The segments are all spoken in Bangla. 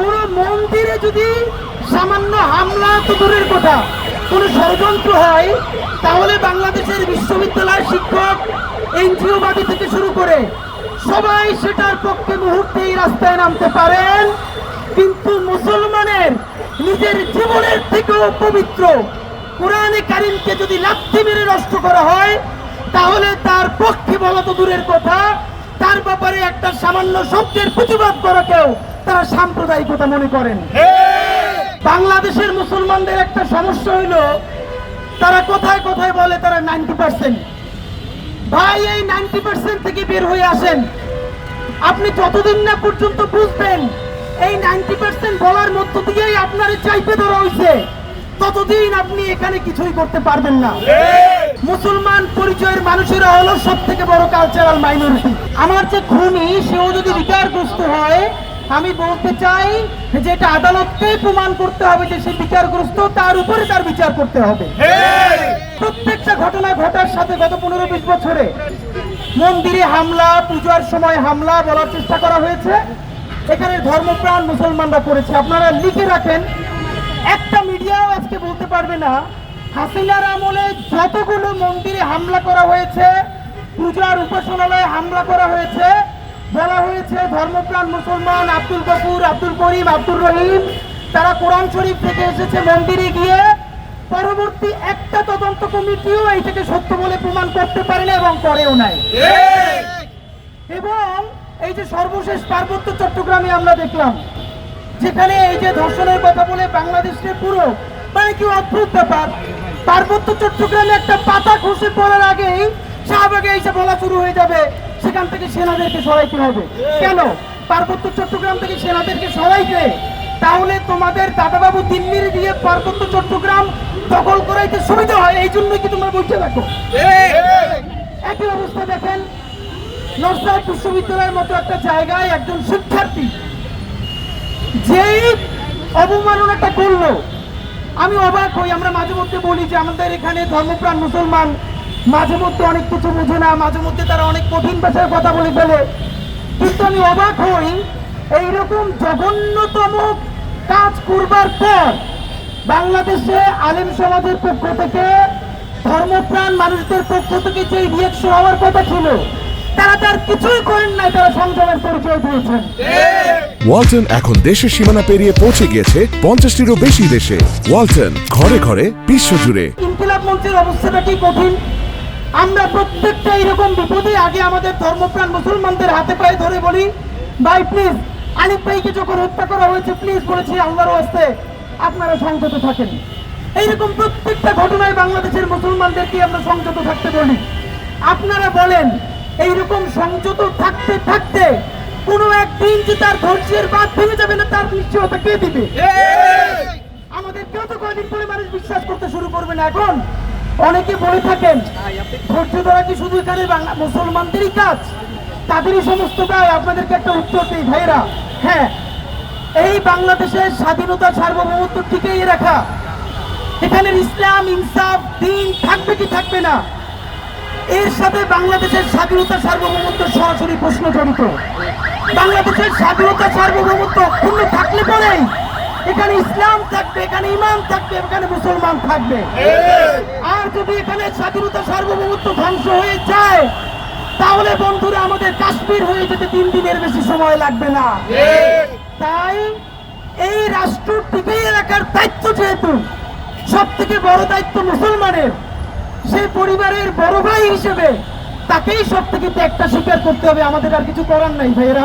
কোন মন্দিরে যদি সামান্য হামলা তো দূরের কথা, কোন ষড়যন্ত্র হয়, তাহলে বাংলাদেশের বিশ্ববিদ্যালয় শিক্ষক, এনজিওবাদী থেকে শুরু করে সবাই সেটার পক্ষে মুহূর্তেই রাস্তায় নামতে পারেন। কিন্তু মুসলমানের নিজের জীবনের থেকেও পবিত্র কোরআনে কারিমকে যদি লাথি মেরে নষ্ট করা হয়, তাহলে তার পক্ষে বলা তো দূরের কথা। তার ব্যাপারে একটা সামান্য শব্দের প্রতিবাদ করাকেও তারা সাম্প্রদায়িকতা মনে করেন। বাংলাদেশের মুসলমানদের একটা সমস্যা হইল তারা কোথায় কোথায় বলে তারা নাইনটি পার্সেন্ট। ভাই এই নাইনটি পার্সেন্ট থেকে বের হয়ে আসেন। আপনি যতদিন না পর্যন্ত বুঝবেন এই নাইনটি পার্সেন্ট বলার মধ্য দিয়েই আপনার চাইপে ধরা হয়েছে ততদিন আপনি এখানে কিছুই করতে পারবেন না। মুসলমান পরিচয়ের মানুষেরা হলো সব থেকে বড় কালচারাল মাইনরিটি আমার যে খুনি সেও যদি বিচারগ্রস্ত হয় আমি বলতে চাই যে এটা আদালতকেই প্রমাণ করতে হবে যে সে বিচারগ্রস্ত তার উপরে তার বিচার করতে হবে। প্রত্যেকটা ঘটনা ঘটার সাথে গত পনেরো বিশ বছরে মন্দিরে হামলা পূজার সময় হামলা বলার চেষ্টা করা হয়েছে। এখানে ধর্মপ্রাণ মুসলমানরা করেছে আপনারা লিখে রাখেন একটা মিডিয়াও আজকে বলতে পারবে না হাসিনার আমলে যতগুলো মন্দিরে হামলা করা হয়েছে পূজার উপাসনালয়ে হামলা করা হয়েছে বলা হয়েছে ধর্মপ্রাণ মুসলমান আব্দুল গফুর আব্দুল করিম আব্দুর রহিম। তারা কোরআন শরীফ থেকে এসেছে মন্দিরে গিয়ে। পরবর্তী একটা তদন্ত কমিটিও এইটাকে সত্য বলে প্রমাণ করতে পারে না এবং করেও নাই। এবং এই যে সর্বশেষ পার্বত্য চট্টগ্রামে আমরা দেখলাম যেখানে এই যে ধর্ষণের কথা বলে বাংলাদেশের পুরো মানে কি অদ্ভুত ব্যাপার। পার্বত্য চট্টগ্রামে একটা পাতা খসে পড়ার আগেই শাহবাগে এসে বলা শুরু হয়ে যাবে। সেখান থেকে সেনাদেরকে সরাইতে হবে। কেন? পার্বত্য চট্টগ্রাম থেকে সেনাদেরকে সরাইতে। তাহলে তোমাদের দাদাবাবু দিল্লির দিয়ে পার্বত্য চট্টগ্রাম দখল করাইতে সুবিধা হয়, এই জন্যই কি তোমরা বলতে থাকো? একই অবস্থা দেখেন, নর্সাদ বিশ্ববিদ্যালয়ের মতো একটা জায়গায় একজন শিক্ষার্থী, যেই অবমাননাটা করল। আমি অবাক হই, আমরা মাঝে মধ্যে বলি যে আমাদের এখানে ধর্মপ্রাণ মুসলমান মাঝে মধ্যে অনেক কিছু বোঝে না মাঝে মধ্যে তারা অনেক কঠিন ভাষায় কথা বলে ফেলে। কিন্তু আমি অবাক হই এইরকম জঘন্যতম কাজ করবার পর বাংলাদেশে আলেম সমাজের পক্ষ থেকে ধর্মপ্রাণ মানুষদের পক্ষ থেকে যে রিয়েকশন হওয়ার কথা ছিল তারা তার কিছুই করেন নাই তারা সংযমের পরিচয় দিয়েছেন। ওয়ালটন এখন দেশের সীমানা পেরিয়ে পৌঁছে গিয়েছে পঞ্চাশটিরও বেশি দেশে। ওয়ালটন ঘরে ঘরে বিশ্ব জুড়ে ইনকিলাব মঞ্চের অবস্থাটা কি কঠিন? আমরা প্রত্যেকটা এরকম বিপদে আগে আমাদের ধর্মপ্রাণ মুসলমানদের হাতে পায়ে ধরে বলি, ভাই প্লিজ আলিফ ভাইকে যখন হত্যা করা হয়েছে প্লিজ বলেছি আল্লাহর হস্তে আপনারা সংযত থাকেন। এইরকম প্রত্যেকটা ঘটনায় বাংলাদেশের মুসলমানদেরকে আমরা সংযত থাকতে বলি। আপনারা বলেন, এইরকম সংযত থাকতে থাকতে কোনো একদিন যে তার ধৈর্যের বাদ ভেঙে যাবে না? তার নিশ্চয়তা কে দিবে আমাদের কেউ তো কয়দিন পরে মানুষ বিশ্বাস করতে শুরু করবে না এখন অনেকে বলে থাকেন ধৈর্য ধরা কি শুধু এখানে বাংলা মুসলমানদেরই কাজ? তাদেরই সমস্ত দায় আপনাদেরকে একটা উত্তর দিই ভাইরা হ্যাঁ এই বাংলাদেশের স্বাধীনতা সার্বভৌমত্ব টিকিয়ে রাখা। এখানে ইসলাম, ইনসাফ, দিন থাকবে কি থাকবে না? এর সাথে বাংলাদেশের স্বাধীনতা সার্বভৌমত্ব সরাসরি প্রশ্ন জড়িত বাংলাদেশের স্বাধীনতা সার্বভৌমত্ব অক্ষুণ্ণ থাকলে পরেই এখানে ইসলাম থাকবে, এখানে ইমান থাকবে, এখানে মুসলমান থাকবে। আর যদি এখানে স্বাধীনতা সার্বভৌমত্ব ধ্বংস হয়ে যায়, তাহলে বন্ধুরা, আমাদের কাশ্মীর হয়ে যেতে তিন দিনের বেশি সময় লাগবে না। তাই এই রাষ্ট্র টিকিয়ে রাখার দায়িত্ব যেহেতু সব থেকে বড় দায়িত্ব মুসলমানের, সেই পরিবারের বড় ভাই হিসেবে তাকেই সব থেকে ত্যাগটা স্বীকার করতে হবে। আমাদের আর কিছু করার নাই ভাইয়েরা।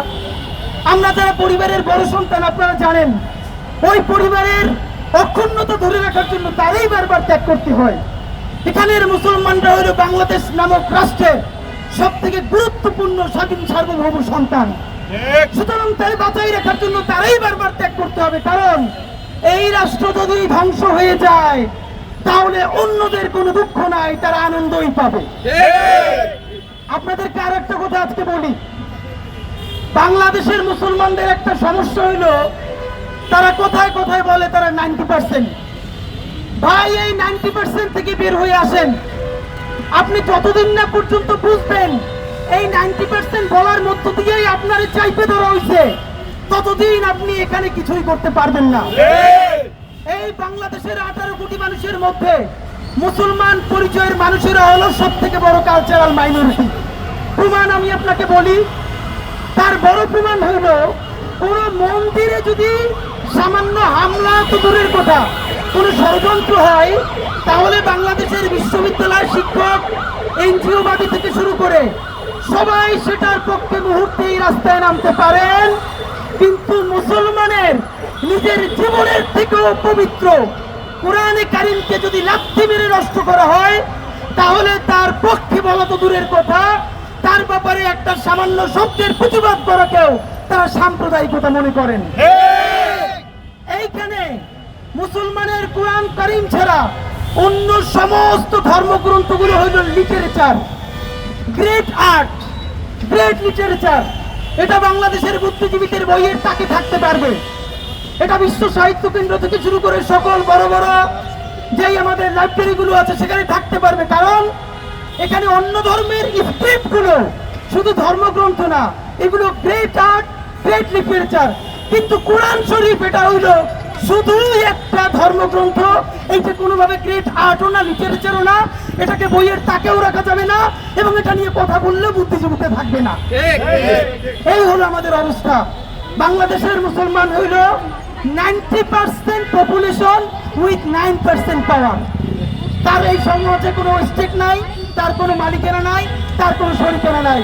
আমরা যারা পরিবারের বড় সন্তান, আপনারা জানেন ওই পরিবারের অক্ষুণ্ণতা ধরে রাখার জন্য তারাই বারবার ত্যাগ করতে হয়। এখানের মুসলমানরা হলো বাংলাদেশ নামক রাষ্ট্রের সব থেকে গুরুত্বপূর্ণ স্বাধীন সার্বভৌম সন্তান। সুতরাং তাই বাঁচাই রাখার জন্য তারাই বারবার ত্যাগ করতে হবে কারণ এই রাষ্ট্র যদি ধ্বংস হয়ে যায় তাহলে অন্যদের কোনো দুঃখ নাই তারা আনন্দই পাবে। আপনাদেরকে আর একটা কথা আজকে বলি। বাংলাদেশের মুসলমানদের একটা সমস্যা হইল তারা কোথায় কোথায় বলে তারা নাইনটি পার্সেন্ট। ভাই, এই নাইনটি পার্সেন্ট থেকে বের হয়ে আসেন। আপনি যতদিন না পর্যন্ত বুঝবেন, এই নাইনটি পার্সেন্ট বলার মধ্য দিয়েই আপনার চাইপে ধরা হয়েছে ততদিন আপনি এখানে কিছুই করতে পারবেন না। এই বাংলাদেশের আঠারো কোটি মানুষের মধ্যে মুসলমান পরিচয়ের মানুষেরা হলো সব থেকে বড় কালচারাল মাইনরিটি প্রমাণ আমি আপনাকে বলি, তার বড় প্রমাণ হইল কোন মন্দিরে যদি সামান্য হামলা তো দূরের কথা। কোন ষড়যন্ত্র হয়? তাহলে বাংলাদেশের বিশ্ববিদ্যালয় শিক্ষক এনজিওবাদী থেকে শুরু করে সবাই সেটার পক্ষে মুহূর্তেই রাস্তায় নামতে পারেন। কিন্তু মুসলমানের নিজের জীবনের থেকেও পবিত্র কোরআনে কারিমকে যদি লাথি মেরে নষ্ট করা হয়, তাহলে তার পক্ষে বলা তো দূরের কথা। তার ব্যাপারে একটা সামান্য শব্দের প্রতিবাদ করাকেও তারা সাম্প্রদায়িকতা মনে করেন। এইখানে মুসলমানের কোরআন করিম ছাড়া অন্য সমস্ত ধর্মগ্রন্থগুলো হইল literature great art great literature এটা বাংলাদেশের বুদ্ধিজীবীদের বইয়ের তাকে থাকতে পারবে। এটা বিশ্ব সাহিত্য কেন্দ্র থেকে শুরু করে সকল বড় বড় যেই আমাদের লাইব্রেরিগুলো আছে, সেখানে থাকতে পারবে। কারণ এখানে অন্য ধর্মের স্ক্রিপ্টগুলো শুধু ধর্মগ্রন্থ না, এগুলো গ্রেট আর্ট গ্রেট লিটারেচার কিন্তু কোরআন শরীফ, এটা হইল শুধুই একটা ধর্মগ্রন্থ এইটা কোনোভাবে গ্রেট আর্টও না লিটারেচারও না এটাকে বইয়ের তাকেও রাখা যাবে না এবং এটা নিয়ে কথা বললেও বুদ্ধিজীবীতে থাকবে না। এই হলো আমাদের অবস্থা। বাংলাদেশের মুসলমান হইল ninety percent population with nine percent power. তার এই সমাজে কোনো স্টেক নাই তার কোনো মালিকেরা নাই তার কোনো শরিকেরা নাই।